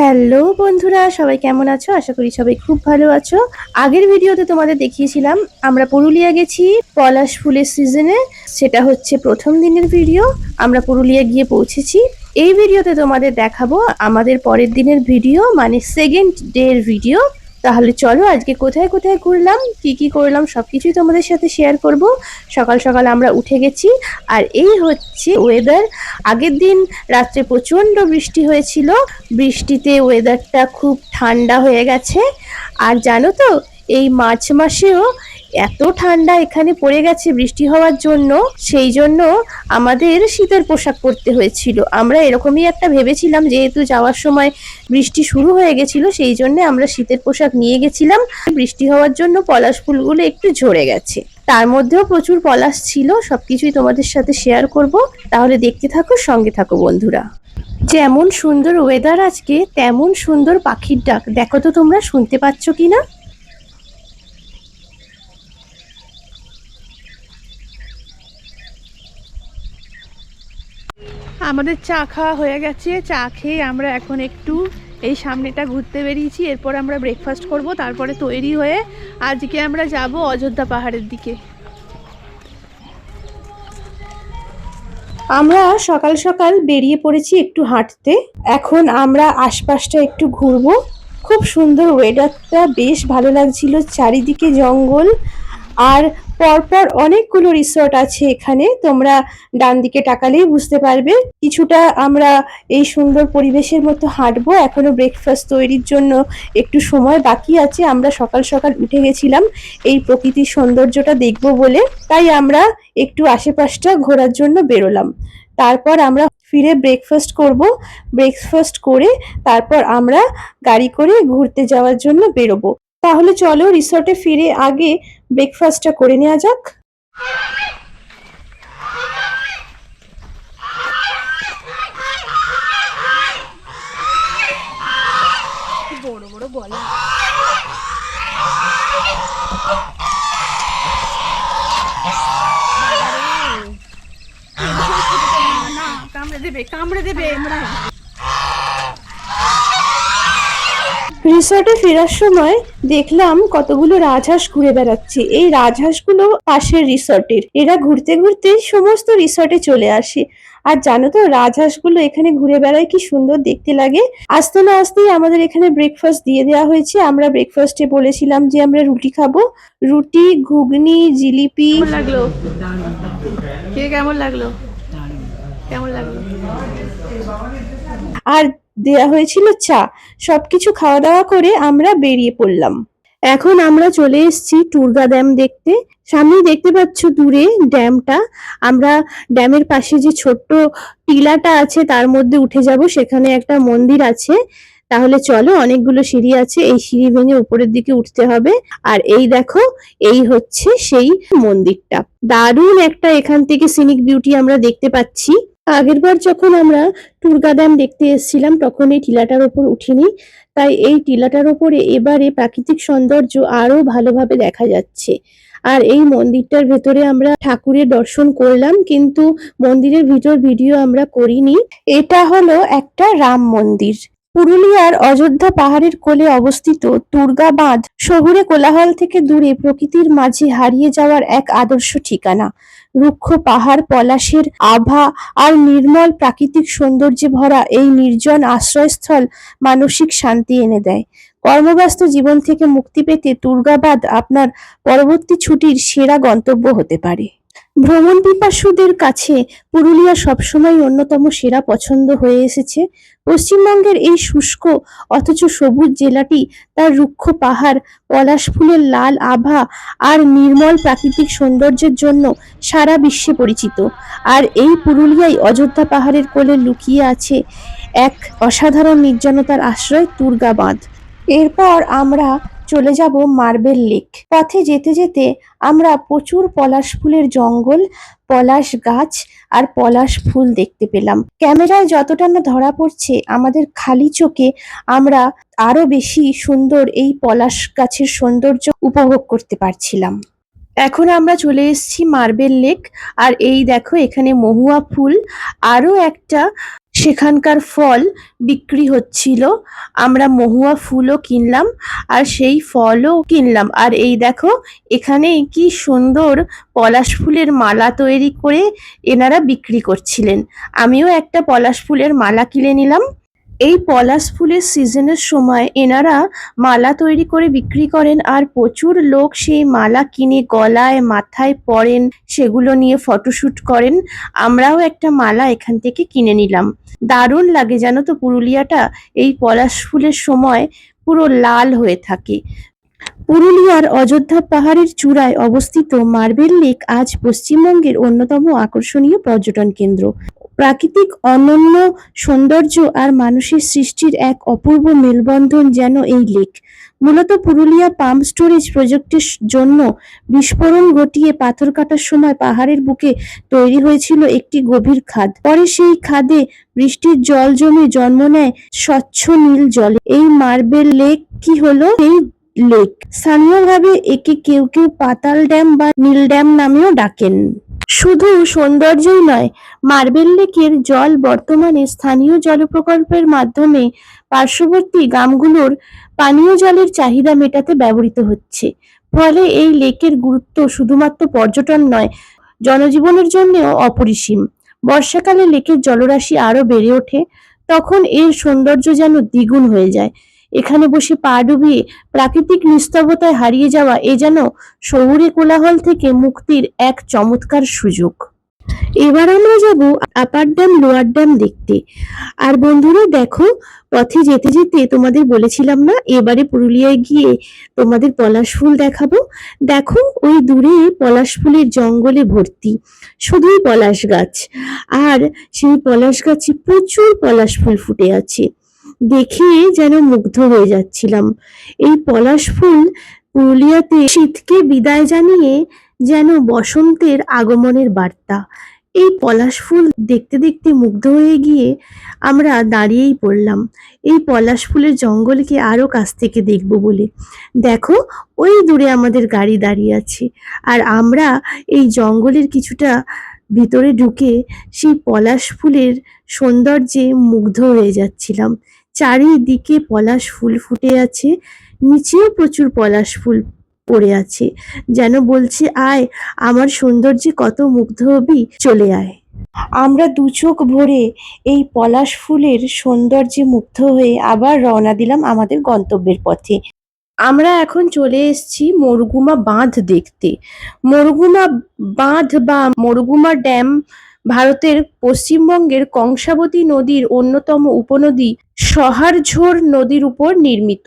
Hello বন্ধুরা, সবাই কেমন আছো? আশা করি সবাই খুব ভালো আছো। আগের ভিডিওতে তোমাদের দেখিয়েছিলাম, আমরা পুরুলিয়া গেছি পলাশ ফুলের সিজনে সেটা হচ্ছে প্রথম দিনের ভিডিও আমরা পুরুলিয়া গিয়ে পৌঁছেছি। এই ভিডিওতে তোমাদের দেখাবো আমাদের পরের দিনের ভিডিও মানে সেকেন্ড ডে ভিডিও তাহলে চলো আজকে কোথায় কোথায় ঘুরলাম, কি কি করলাম সব কিছুই তোমাদের সাথে শেয়ার করব। সকাল সকাল আমরা উঠে গেছি, আর এই হচ্ছে ওয়েদার আগের দিন রাত্রে প্রচণ্ড বৃষ্টি হয়েছিল, বৃষ্টিতে ওয়েদারটা খুব ঠান্ডা হয়ে গেছে। আর জানো তো, এই মার্চ মাসেও এত ঠান্ডা এখানে পড়ে গেছে বৃষ্টি হওয়ার জন্য, সেই জন্য আমাদের শীতের পোশাক পরতে হয়েছিল। আমরা এরকমই একটা ভেবেছিলাম, যেহেতু যাওয়ার সময় বৃষ্টি শুরু হয়ে গেছিল, সেই জন্য আমরা শীতের পোশাক নিয়ে গেছিলাম। বৃষ্টি হওয়ার জন্য পলাশ ফুলগুলো একটু ঝরে গেছে। তার মধ্যেও প্রচুর পলাশ ছিল, সবকিছুই তোমাদের সাথে শেয়ার করব। তাহলে দেখতে থাকো, সঙ্গে থাকো বন্ধুরা। যেমন সুন্দর ওয়েদার আজকে, তেমন সুন্দর পাখির ডাক। দেখো তো তোমরা, শুনতে পাচ্ছ কি না আমাদের চা খাওয়া হয়ে গেছে। চা খেয়ে আমরা এখন একটু এই সামনেটা ঘুরতে বেরিয়েছি। এরপর আমরা ব্রেকফাস্ট করব, তারপরে তৈরি হয়ে আজকে আমরা যাব অযোধ্যা পাহাড়ের দিকে। আমরা সকাল সকাল বেরিয়ে পড়েছি একটু হাঁটতে। এখন আমরা আশপাশটা একটু ঘুরবো। খুব সুন্দর ওয়েদারটা বেশ ভালো লাগছিল চারিদিকে জঙ্গল। আর পরপর অনেকগুলো রিসর্ট আছে এখানে। তোমরা ডান দিকে টাকালেই বুঝতে পারবে। কিছুটা আমরা এই সুন্দর পরিবেশের মতো হাঁটবো। এখনও ব্রেকফাস্ট তৈরির জন্য একটু সময় বাকি আছে। আমরা সকাল সকাল উঠে গেছিলাম। এই প্রকৃতির সৌন্দর্যটা দেখব বলে। তাই আমরা একটু আশেপাশটা ঘোরার জন্য বেরোলাম। তারপর আমরা ফিরে ব্রেকফাস্ট করব। ব্রেকফাস্ট করে তারপর আমরা গাড়ি করে ঘুরতে যাওয়ার জন্য বেরোবো। তাহলে চলো রিসর্টে ফিরে আগে ব্রেকফাস্টটা করে নেওয়া যাক বড় বড় গলা কামড়ে দেবে কামড়ে দেবে রিসর্টে ফেরার সময় দেখলাম কতগুলো রাজহাঁস ঘুরে বেড়াচ্ছে। এই রাজহাঁসগুলো পাশের রিসর্টের এরা ঘুরতে ঘুরতে সমস্ত রিসর্টে চলে আসে। আর জানো তো রাজহাঁসগুলো এখানে ঘুরে বেড়ায় কি সুন্দর দেখতে লাগে। আসতে না আসতেই আমাদের এখানে ব্রেকফাস্ট দিয়ে দেওয়া হয়েছে। আমরা ব্রেকফাস্টে বলেছিলাম যে আমরা রুটি খাব। রুটি ঘুগনি জিলিপি। কেমন লাগল? কে কেমন লাগল? কেমন লাগল? আর দেয়া হয়েছিল চা। সবকিছু খাওয়া দাওয়া করে আমরা বেরিয়ে পড়লাম। এখন আমরা চলে এসেছি টুরগা ড্যাম দেখতে। সামনেই দেখতে পাচ্ছ দূরে ড্যামটা। আমরা ড্যামের পাশে যে ছোট্ট টিলাটা আছে, তার মধ্যে উঠে যাব। সেখানে একটা মন্দির আছে। তাহলে চলো, অনেকগুলো সিঁড়ি আছে। এই সিঁড়ি ভেঙে উপরের দিকে উঠতে হবে। আর এই দেখো, এই হচ্ছে সেই মন্দিরটা। দারুণ একটা এখান থেকে সিনিক বিউটি আমরা দেখতে পাচ্ছি। আগেরবার যখন আমরা টুরগা ড্যাম দেখতে এসেছিলাম, তখন এই টিলাটার ওপর উঠিনি। তাই এই টিলাটার ওপরে এবারে প্রাকৃতিক সৌন্দর্য আরও ভালোভাবে দেখা যাচ্ছে। আর এই মন্দিরটার ভেতরে আমরা ঠাকুরের দর্শন করলাম, কিন্তু মন্দিরের ভিতর ভিডিও আমরা করিনি। এটা হলো একটা রাম মন্দির। পুরুলিয়ার অযোধ্যা পাহাড়ের কোলে অবস্থিত দুর্গা বাঁধ শহুরে কোলাহল থেকে দূরে প্রকৃতির মাঝে হারিয়ে যাওয়ার এক আদর্শ ঠিকানা। রুক্ষ পাহাড়, পলাশের আভা আর নির্মল প্রাকৃতিক সৌন্দর্যে ভরা এই নির্জন আশ্রয়স্থল মানসিক শান্তি এনে দেয়। কর্মব্যস্ত জীবন থেকে মুক্তি পেতে দুর্গাবাদ আপনার পরবর্তী ছুটির সেরা গন্তব্য হতে পারে। ভ্রমণ পিপাসুদের কাছে পুরুলিয়া সবসময় অন্যতম সেরা পছন্দ হয়ে এসেছে। পশ্চিমবঙ্গের এই শুষ্ক অথচ সবুজ জেলাটি তার রুক্ষ পাহাড়, পলাশ ফুলের লাল আভা আর নির্মল প্রাকৃতিক সৌন্দর্যের জন্য সারা বিশ্বে পরিচিত। আর এই পুরুলিয়ায় অযোধ্যা পাহাড়ের কোলে লুকিয়ে আছে এক অসাধারণ নির্জনতার আশ্রয় তুর্গা বাঁধ এরপর আমরা চলে যাব মার্বেল লেক। পথে যেতে যেতে আমরা প্রচুর পলাশ ফুলের জঙ্গল, পলাশ গাছ আর পলাশ ফুল দেখতে পেলাম। ক্যামেরায় যতটা না ধরা পড়ছে, আমাদের খালি চোখে আমরা আরও বেশি সুন্দর এই পলাশ গাছের সৌন্দর্য উপভোগ করতে পারছিলাম। এখন আমরা চলে এসেছি মার্বেল লেক, আর এই দেখো এখানে মহুয়া ফুল, আরও একটা সেখানকার ফল বিক্রি হচ্ছিল। আমরা মহুয়া ফুলও কিনলাম আর সেই ফলও কিনলাম। আর এই দেখো, এখানে কি সুন্দর পলাশ ফুলের মালা তৈরি করে এনারা বিক্রি করছিলেন। আমিও একটা পলাশ ফুলের মালা কিনে নিলাম। এই পলাশ ফুলের সিজনের সময় এনারা মালা তৈরি করে বিক্রি করেন আর প্রচুর লোক সেই মালা কিনে গলায়, মাথায় পরেন, সেগুলো নিয়ে ফটোশ্যুট করেন। আমরাও একটা মালা এখান থেকে কিনে নিলাম। দারুণ লাগে জানো তো পুরুলিয়াটা? এই পলাশ ফুলের সময় পুরো লাল হয়ে থাকে। পুরুলিয়ার অযোধ্যা পাহাড়ের চূড়ায় অবস্থিত মার্বেল লেক আজ পশ্চিমবঙ্গের অন্যতম আকর্ষণীয় পর্যটন কেন্দ্র। প্রাকৃতিক অনন্য সৌন্দর্য আর মানুষের সৃষ্টির এক অপূর্ব মেলবন্ধন যেন এই লেক। মূলত পুরুলিয়া পাম্প স্টোরেজ প্রজেক্টের জন্য বিস্ফোরণ ঘটিয়ে পাথর কাটার সময় পাহাড়ের বুকে তৈরি হয়েছিল একটি গভীর খাদ। পরে সেই খাদে বৃষ্টির জল জমে জন্ম নেয় স্বচ্ছ নীল জলে। এই মার্বেল লেক কি হলো? এই লেক। স্থানীয়ভাবে একে কেউ কেউ পাতাল ড্যাম বা নীল ড্যাম নামেও ডাকেন। শুধু সৌন্দর্যই নয়, মার্বেল লেকের জল বর্তমানে স্থানীয় জল প্রকল্পের মাধ্যমে পার্শ্ববর্তী গ্রামগুলোর পানীয় জলের চাহিদা মেটাতে ব্যবহৃত হচ্ছে। ফলে এই লেকের গুরুত্ব শুধুমাত্র পর্যটন নয়, জনজীবনের জন্যও অপরিসীম। বর্ষাকালে লেকের জলরাশি আরও বেড়ে ওঠে, তখন এর সৌন্দর্য যেন দ্বিগুণ হয়ে যায়। এখানে বসে পা ডুবিয়ে প্রাকৃতিক নিস্তব্ধতায় হারিয়ে যাওয়া এ যেন শহুরে কোলাহল থেকে মুক্তির এক চমৎকার সুযোগ। এবার আমরা যাব আপার ড্যাম, লোয়ার ড্যাম দেখতে। আর বন্ধুরা, দেখো, পথে যেতে যেতে তোমাদের বলেছিলাম না, এবারে পুরুলিয়ায় গিয়ে তোমাদের পলাশ ফুল দেখাবো। দেখো, ওই দূরে পলাশ ফুলের জঙ্গলে ভর্তি, শুধুই পলাশ গাছ। আর সেই পলাশ গাছে প্রচুর পলাশ ফুল ফুটে আছে। দেখে যেন মুগ্ধ হয়ে যাচ্ছিলাম। এই পলাশ ফুল পুরুলিয়াতে শীতকে বিদায় জানিয়ে যেন বসন্তের আগমনের বার্তা। এই পলাশ ফুল দেখতে দেখতে মুগ্ধ হয়ে গিয়ে আমরা দাঁড়িয়েই পড়লাম। এই পলাশ ফুলের জঙ্গলকে আরও কাছ থেকে দেখব বলে। দেখো, ওই দূরে আমাদের গাড়ি দাঁড়িয়ে আছে। আর আমরা এই জঙ্গলের কিছুটা ভিতরে ঢুকে সেই পলাশ ফুলের সৌন্দর্যে মুগ্ধ হয়ে যাচ্ছিলাম। চারিদিকে পলাশ ফুল ফুটে আছে, নিচেও প্রচুর পলাশ ফুল পড়ে আছে। যেন বলছে, আয়, আমার সৌন্দর্যে কত মুগ্ধ হবি, চলে আয়। আমরা দু চোখ ভরে এই পলাশ ফুলের সৌন্দর্যে মুগ্ধ হয়ে আবার রওনা দিলাম আমাদের গন্তব্যের পথে। আমরা এখন চলে এসেছি মরগুমা বাঁধ দেখতে। মরগুমা বাঁধ বা মরগুমা ড্যাম ভারতের পশ্চিমবঙ্গের কংসাবতী নদীর অন্যতম উপনদী সহারঝোর নদীর উপর নির্মিত।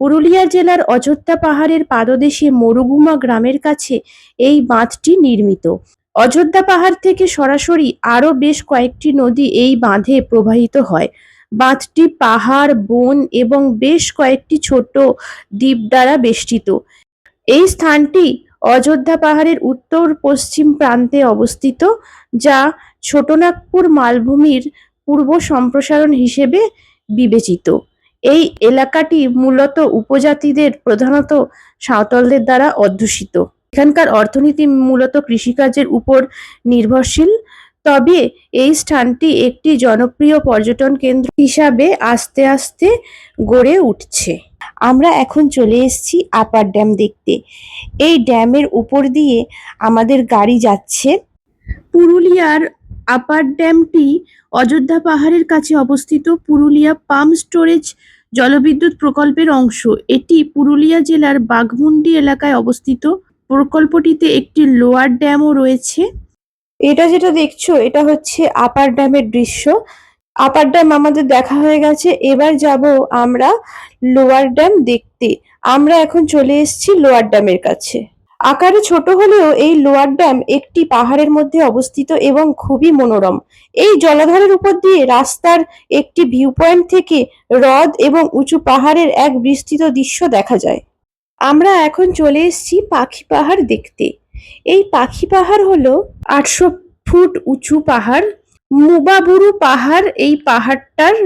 পুরুলিয়া জেলার অযোধ্যা পাহাড়ের পাদদেশে মরুগুমা গ্রামের কাছে এই বাঁধটি নির্মিত। অযোধ্যা পাহাড় থেকে সরাসরি আরও বেশ কয়েকটি নদী এই বাঁধে প্রবাহিত হয়। বাঁধটি পাহাড়, বন এবং বেশ কয়েকটি ছোট দ্বীপ দ্বারা বেষ্টিত। এই স্থানটি অযোধ্যা পাহাড়ের উত্তর পশ্চিম প্রান্তে অবস্থিত, যা ছোটনাগপুর মালভূমির পূর্ব সম্প্রসারণ হিসেবে বিবেচিত। এই এলাকাটি মূলত উপজাতিদের প্রধানত সাঁওতালদের দ্বারা অধ্যুষিত। এখানকার অর্থনীতি মূলত কৃষিকাজের উপর নির্ভরশীল, তবে এই স্থানটি একটি জনপ্রিয় পর্যটন কেন্দ্র হিসাবে আস্তে আস্তে গড়ে উঠছে। আমরা এখন চলে এসেছি আপার ড্যাম দেখতে। এই ড্যামের উপর দিয়ে আমাদের গাড়ি যাচ্ছে। পুরুলিয়ার আপার ড্যামটি অযোধ্যা পাহাড়ের কাছে অবস্থিত পুরুলিয়া পাম্প স্টোরেজ জলবিদ্যুৎ প্রকল্পের অংশ। এটি পুরুলিয়া জেলার বাঘমুন্ডি এলাকায় অবস্থিত। প্রকল্পটিতে একটি লোয়ার ড্যামও রয়েছে। এটা যেটা দেখছ এটা হচ্ছে আপার ড্যামের দৃশ্য। আপার ড্যাম আমাদের দেখা হয়ে গেছে। এবার যাব আমরা লোয়ার ড্যাম দেখতে। আমরা এখন চলে এসেছি লোয়ার ড্যামের কাছে। আকারে ছোট হলেও এই লোয়ার ড্যাম একটি পাহাড়ের মধ্যে অবস্থিত এবং খুবই মনোরম। এই জলাধারের উপর দিয়ে রাস্তার একটি ভিউ পয়েন্ট থেকে হ্রদ এবং উঁচু পাহাড়ের এক বিস্তৃত দৃশ্য দেখা যায়। আমরা এখন চলে এসেছি পাখি পাহাড় দেখতে। এই পাখি পাহাড় হলো আটশো ফুট উঁচু পাহাড়। মুবাবুরু পাহাড় এই পাহাড়টার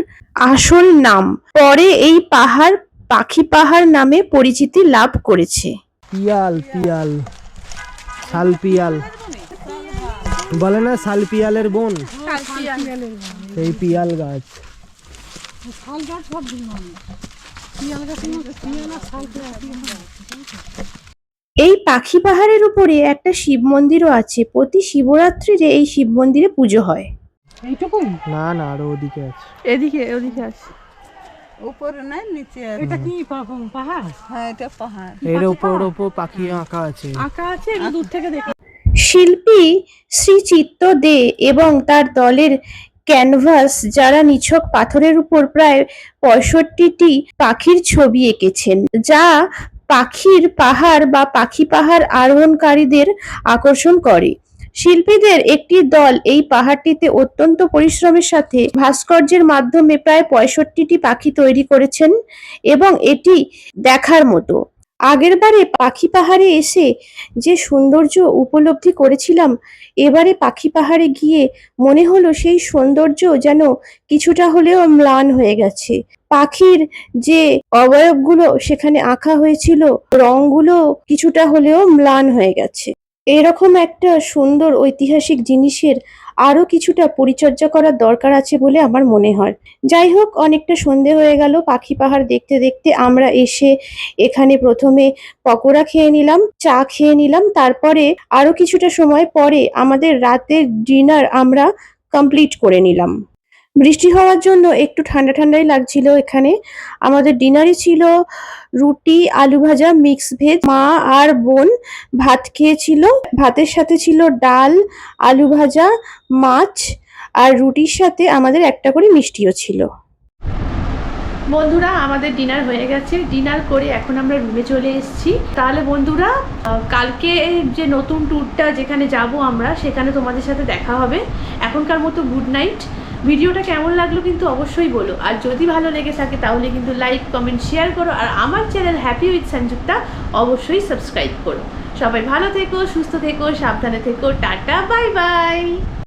আসল নাম। পরে এই পাহাড় পাখি পাহাড় নামে পরিচিতি লাভ করেছে। পিয়াল পিয়াল। শাল পিয়াল বলে না শাল পিয়ালের বোন? এই পিয়াল গাছ। এই পাখি পাহাড়ের উপরে একটা শিব মন্দিরও আছে। প্রতি শিবরাত্রিরে এই শিব মন্দিরে পুজো হয়। এইটুকুই না না আরও ওদিকে আছে। এদিকে ওদিকে আছে। উপরে নাই নিচে আছে। এটা কি পাহাড়? হ্যাঁ এটা পাহাড়। এর ওপর ওপর পাখি আঁকা আছে। আঁকা আছে দূর থেকে দেখে। শিল্পী শ্রী চিত্ত দে এবং তার দলের ক্যানভাস যারা নিছক পাথরের উপর প্রায় পঁয়ষট্টিটি পাখির ছবি এঁকেছেন যা পাখির পাহাড় বা পাখি পাহাড় আরোহণকারীদের আকর্ষণ করে। শিল্পীদের একটি দল এই পাহাড়টিতে অত্যন্ত পরিশ্রমের সাথে ভাস্কর্যের মাধ্যমে প্রায় পঁয়ষট্টিটি পাখি তৈরি করেছেন এবং এটি দেখার মতো। আগেরবারে পাখি পাহাড়ে এসে যে সৌন্দর্য উপলব্ধি করেছিলাম, এবারে পাখি পাহাড়ে গিয়ে মনে হলো সেই সৌন্দর্য যেন কিছুটা হলেও ম্লান হয়ে গেছে। পাখির যে অবয়বগুলো সেখানে আঁকা হয়েছিল রংগুলো কিছুটা হলেও ম্লান হয়ে গেছে। এরকম একটা সুন্দর ঐতিহাসিক জিনিসের আরও কিছুটা পরিচর্যা করার দরকার আছে বলে আমার মনে হয়। যাই হোক, অনেকটা সন্ধে হয়ে গেল। পাখি পাহাড় দেখতে দেখতে আমরা এসে এখানে প্রথমে পকোড়া খেয়ে নিলাম, চা খেয়ে নিলাম। তারপরে আরও কিছুটা সময় পরে আমাদের রাতের ডিনার আমরা কমপ্লিট করে নিলাম। বৃষ্টি হওয়ার জন্য একটু ঠান্ডা ঠান্ডাই লাগছিল এখানে। আমাদের ডিনারে ছিল রুটি, আলু ভাজা মিক্স ভেজ মা আর বোন ভাত খেয়েছিল। ভাতের সাথে ছিল ডাল, আলু ভাজা, মাছ আর রুটির সাথে আমাদের একটা করে মিষ্টিও ছিল। বন্ধুরা, আমাদের ডিনার হয়ে গেছে। ডিনার করে এখন আমরা রুমে চলে এসেছি। তাহলে বন্ধুরা কালকে যে নতুন ট্যুরটা যেখানে যাব আমরা, সেখানে তোমাদের সাথে দেখা হবে। এখনকার মতো গুড নাইট ভিডিওটা কেমন লাগল কিন্তু অবশ্যই বলো। আর যদি ভালো লেগে থাকে তাহলে কিন্তু লাইক কমেন্ট শেয়ার করো। আর আমার চ্যানেল হ্যাপি উইথ সঞ্জুক্তা অবশ্যই সাবস্ক্রাইব করো। সবাই ভালো থেকো, সুস্থ থেকো, সাবধানে থেকো। Tata bye bye